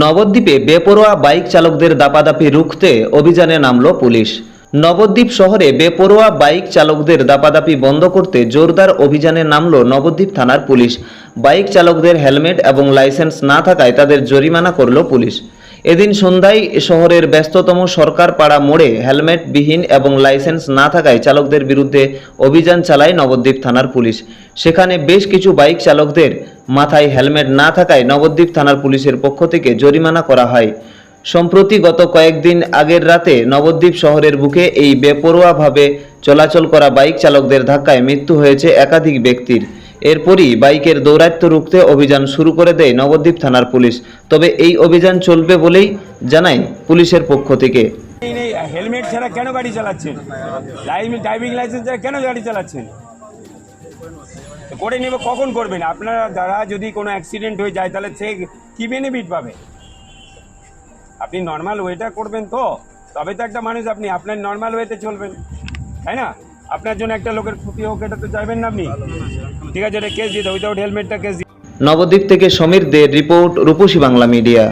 নবদ্বীপে বেপরোয়া বাইক চালকদের দাপাদাপি রুখতে অভিযানে নামল পুলিশ। নবদ্বীপ শহরে বেপরোয়া বাইক চালকদের দাপাদাপি বন্ধ করতে জোরদার অভিযানে নামল নবদ্বীপ থানার পুলিশ। বাইক চালকদের হেলমেট এবং লাইসেন্স না থাকায় তাদের জরিমানা করল পুলিশ। এদিন সন্ধ্যায় শহরের ব্যস্ততম সরকার পাড়া মোড়ে হেলমেটবিহীন এবং লাইসেন্স না থাকায় চালকদের বিরুদ্ধে অভিযান চালায় নবদ্বীপ থানার পুলিশ। সেখানে বেশ কিছু বাইক চালকদের মাথায় হেলমেট না থাকায় নবদ্বীপ থানার পুলিশের পক্ষ থেকে জরিমানা করা হয়। সম্প্রতি গত কয়েকদিন আগের রাতে নবদ্বীপ শহরের বুকে এই বেপরোয়াভাবে চলাচল করা বাইক চালকদের ধাক্কায় মৃত্যু হয়েছে একাধিক ব্যক্তির। এরপরই বাইকের দৌরাত্ম্য রুখতে অভিযান শুরু করে দেয় নবদ্বীপ থানার পুলিশ। তবে এই অভিযান চলবে বলেই জানায় পুলিশের পক্ষ থেকে। হেলমেট ছাড়া কেন গাড়ি চালাচ্ছেন? ড্রাইভিং লাইসেন্স ছাড়া কেন গাড়ি চালাচ্ছেন? করে নেবে, কখন করবেন আপনারা দ্বারা যদি কোনো অ্যাক্সিডেন্ট হয়ে যায়, তাহলে সে কী বেনিফিট পাবে? আপনি নর্মাল ওয়েটা করবেন তো? তবে তো একটা মানুষ আপনি, আপনার নর্মাল ওয়েতে চলবেন। তাই না? আপনার জন্য একটা লোকের ক্ষতি হোক, এটা তো চাইবেন না আপনি। ঠিক আছে, এটা কেস দিতে উইদাউট হেলমেটটা কেস নবদ্বীপ থেকে সমীর দের রিপোর্ট, রূপসী বাংলা মিডিয়া